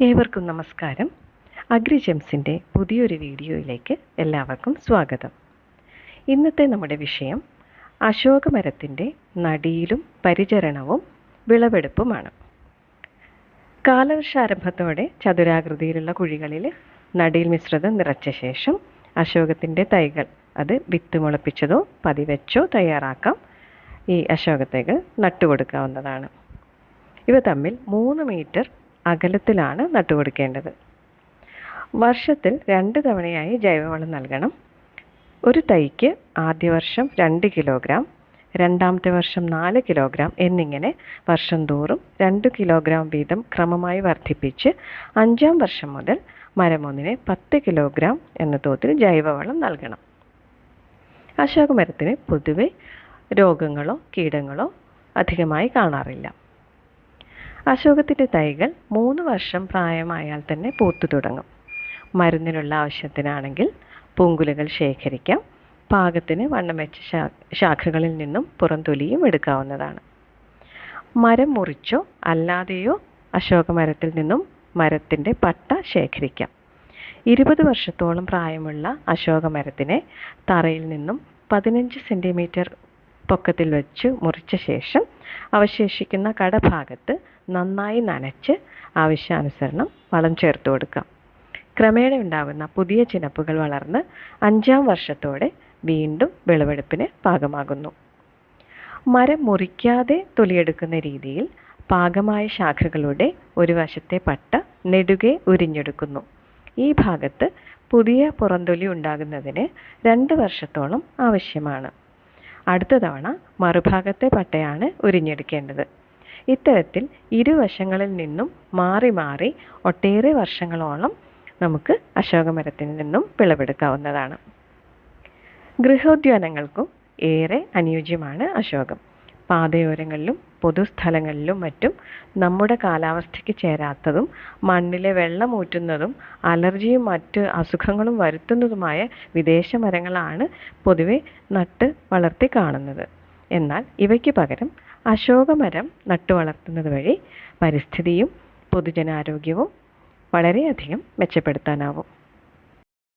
ഏവർക്കും നമസ്കാരം. അഗ്രിജെംസിന്റെ പുതിയൊരു വീഡിയോയിലേക്ക് എല്ലാവർക്കും സ്വാഗതം. ഇന്നത്തെ നമ്മുടെ വിഷയം അശോകമരത്തിന്റെ നടിയിലും പരിചരണവും വിളവെടുപ്പുമാണ്. കാലവർഷാരംഭത്തോടെ ചതുരാകൃതിയിലുള്ള കുഴികളിൽ നടിയിൽ മിശ്രിതം നിറച്ച ശേഷം അശോകത്തിന്റെ തൈകൾ അത് വിത്ത് മുളപ്പിച്ചതോ പതിവെച്ചോ തയ്യാറാക്കാം. ഈ അശോകത്തൈകൾ നട്ടുകൊടുക്കാവുന്നതാണ്. ഇവ തമ്മിൽ മൂന്ന് മീറ്റർ അകലത്തിലാണ് നട്ടുകൊടുക്കേണ്ടത്. വർഷത്തിൽ രണ്ട് തവണയായി ജൈവവളം നൽകണം. ഒരു തൈക്ക് ആദ്യ വർഷം രണ്ട് കിലോഗ്രാം രണ്ടാമത്തെ വർഷം നാല് കിലോഗ്രാം എന്നിങ്ങനെ വർഷം തോറും രണ്ട് കിലോഗ്രാം വീതം ക്രമമായി വർദ്ധിപ്പിച്ച് അഞ്ചാം വർഷം മുതൽ മരമൊന്നിന് പത്ത് കിലോഗ്രാം എന്ന തോതിൽ ജൈവവളം നൽകണം. അശോകമരത്തിന് പൊതുവെ രോഗങ്ങളോ കീടങ്ങളോ അധികമായി കാണാറില്ല. അശോകത്തിന്റെ തൈകൾ മൂന്ന് വർഷം പ്രായമായാൽ തന്നെ പൂത്തു തുടങ്ങും. മരുന്നിനുള്ള ആവശ്യത്തിനാണെങ്കിൽ പൂങ്കുലകൾ ശേഖരിക്കാം. പാകത്തിന് വണ്ണം വെച്ച ശാഖകളിൽ നിന്നും പുറംതൊലിയും എടുക്കാവുന്നതാണ്. മരം മുറിച്ചോ അല്ലാതെയോ അശോക മരത്തിൽ നിന്നും മരത്തിന്റെ പട്ട ശേഖരിക്കാം. ഇരുപത് വർഷത്തോളം പ്രായമുള്ള അശോക മരത്തിനെ തറയിൽ നിന്നും പതിനഞ്ച് സെന്റിമീറ്റർ പൊക്കത്തിൽ വെച്ച് മുറിച്ച ശേഷം അവശേഷിക്കുന്ന കടഭാഗത്ത് നന്നായി നനച്ച് ആവശ്യാനുസരണം വളം ചേർത്ത് കൊടുക്കാം. ക്രമേണ ഉണ്ടാകുന്ന പുതിയ ചിനപ്പുകൾ വളർന്ന് അഞ്ചാം വർഷത്തോടെ വീണ്ടും വിളവെടുപ്പിന് പാകമാകുന്നു. മരം മുറിക്കാതെ തൊലിയെടുക്കുന്ന രീതിയിൽ പാകമായ ശാഖകളുടെ ഒരു വശത്തെ പട്ട നെടുകെ ഉരിഞ്ഞെടുക്കുന്നു. ഈ ഭാഗത്ത് പുതിയ പുറന്തൊലി ഉണ്ടാകുന്നതിന് രണ്ട് വർഷത്തോളം ആവശ്യമാണ്. അടുത്ത തവണ മറുഭാഗത്തെ പട്ടയാണ് ഉരിഞ്ഞെടുക്കേണ്ടത്. ഇത്തരത്തിൽ ഇരുവശങ്ങളിൽ നിന്നും മാറി മാറി ഒട്ടേറെ വർഷങ്ങളോളം നമുക്ക് അശോകമരത്തിൽ നിന്നും വിളവെടുക്കാവുന്നതാണ് ഗൃഹോദ്യാനങ്ങൾക്കും ഏറെ അനുയോജ്യമാണ് അശോകം. പാതയോരങ്ങളിലും പൊതുസ്ഥലങ്ങളിലും മറ്റും നമ്മുടെ കാലാവസ്ഥയ്ക്ക് ചേരാത്തതും മണ്ണിലെ വെള്ളം ഊറ്റുന്നതും അലർജിയും മറ്റ് അസുഖങ്ങളും വരുത്തുന്നതുമായ വിദേശ മരങ്ങളാണ് പൊതുവെ നട്ട് വളർത്തി കാണുന്നത്. എന്നാൽ ഇവയ്ക്ക് പകരം അശോകമരം നട്ടു വളർത്തുന്നത് വഴി പരിസ്ഥിതിയും പൊതുജനാരോഗ്യവും വളരെയധികം മെച്ചപ്പെടുത്താനാവും.